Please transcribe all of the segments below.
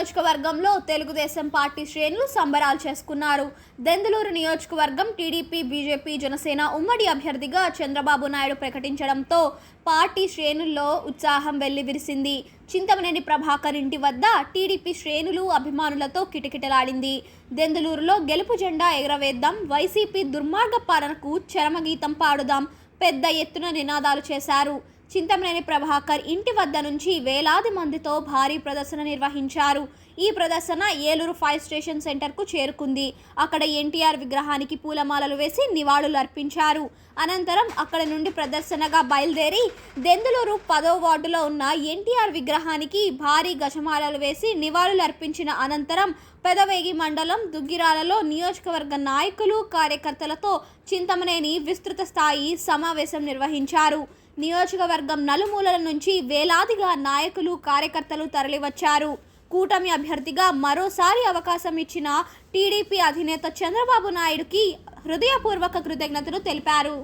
నియోజకవర్గంలో తెలుగుదేశం పార్టీ శ్రేణులు సంబరాలు చేసుకున్నారు. దెందులూరు నియోజకవర్గం టీడీపీ బీజేపీ జనసేన ఉమ్మడి అభ్యర్థిగా చంద్రబాబు నాయుడు ప్రకటించడంతో పార్టీ శ్రేణుల్లో ఉత్సాహం వెల్లివిరిసింది. చింతమనేని ప్రభాకర్ ఇంటి వద్ద టీడీపీ శ్రేణులు అభిమానులతో కిటకిటలాడింది. దెందులూరులో గెలుపు జెండా ఎగరవేద్దాం వైసీపీ దుర్మార్గ పాలనకు చరమగీతం పాడుదాం పెద్ద ఎత్తున నినాదాలు చేశారు. చింతమనేని ప్రభాకర్ ఇంటి వద్ద నుంచి వేలాది మందితో భారీ ప్రదర్శన నిర్వహించారు. ఈ ప్రదర్శన ఏలూరు ఫైర్ స్టేషన్ సెంటర్కు చేరుకుంది. అక్కడ ఎన్టీఆర్ విగ్రహానికి పూలమాలలు వేసి నివాళులు అర్పించారు. అనంతరం అక్కడ నుండి ప్రదర్శనగా బయలుదేరి దెందులూరు పదో వార్డులో ఉన్న ఎన్టీఆర్ విగ్రహానికి భారీ గజమాలలు వేసి నివాళులు అర్పించిన అనంతరం పెదవేగి మండలం దుగ్గిరాలలో నియోజకవర్గ నాయకులు కార్యకర్తలతో చింతమనేని విస్తృత స్థాయి సమావేశం నిర్వహించారు. నియోజకవర్గం నలుమూలల నుంచి వేలాదిగా నాయకులు కార్యకర్తలు తరలివచ్చారు. కూటమి అభ్యర్థిగా మరోసారి అవకాశం ఇచ్చిన టీడీపీ అధినేత చంద్రబాబు నాయుడుకి హృదయపూర్వక కృతజ్ఞతలు తెలిపారు.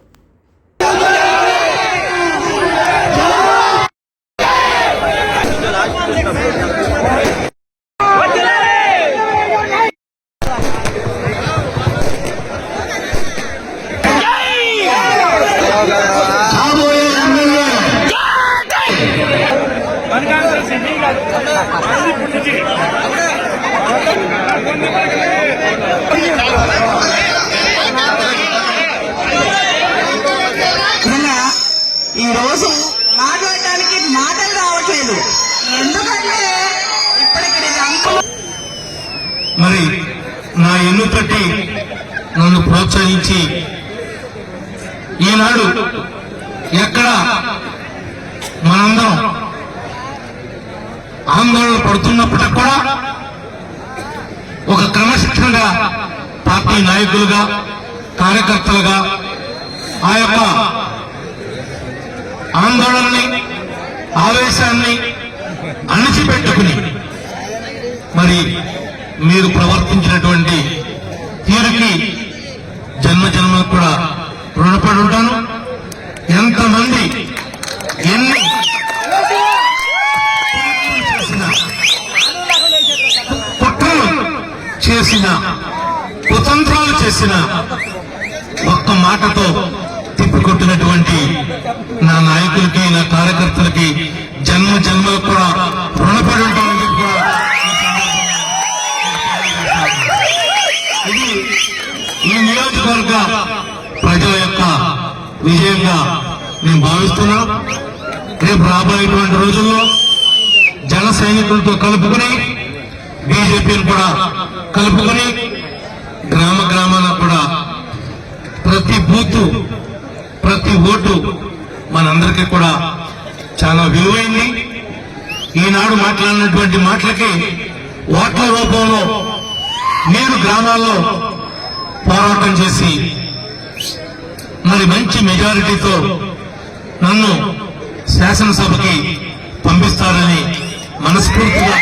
ఈ రోజు మాట్లాడటానికి మాటలు రావట్లేదు. ఎందుకంటే ఇప్పటికి మరి నా ఎన్నుకటి నన్ను ప్రోత్సహించి ఈనాడు ఎక్కడ మనందరం ఆందోళన పడుతున్నప్పుడు పార్టీ నాయకులుగా కార్యకర్తలుగా ఆ యొక్క ఆందోళనని ఆవేశాన్ని అణిచిపెట్టుకుని మరి మీరు ప్రవర్తించినటువంటి తీరుకి జన్మ జన్మలకు కూడా రుణపడి ఉంటాను. చేసిన కుతంత్రాలు చేసిన ఒక్క మాటతో తిప్పికొట్టినటువంటి నా నాయకులకి నా కార్యకర్తలకి జన్మ జన్మలకు కూడా రుణపడి ఉంటామని కూడా ఇది ఈ నియోజకవర్గ ప్రజల యొక్క విజయంగా నేను భావిస్తున్నా. రేపు రాబోయేటువంటి రోజుల్లో జన సైనికులతో కలుపుకుని బీజేపీని కూడా కలుపుకొని గ్రామ గ్రామాల కూడా ప్రతి బూత్ ప్రతి ఓటు మనందరికీ కూడా చాలా విలువైంది. ఈనాడు మాట్లాడినటువంటి మాటలకి ఓట్ల రూపంలో నేను గ్రామాల్లో పోరాటం చేసి మరి మంచి మెజారిటీతో నన్ను శాసనసభకి పంపిస్తారని మనస్ఫూర్తిగా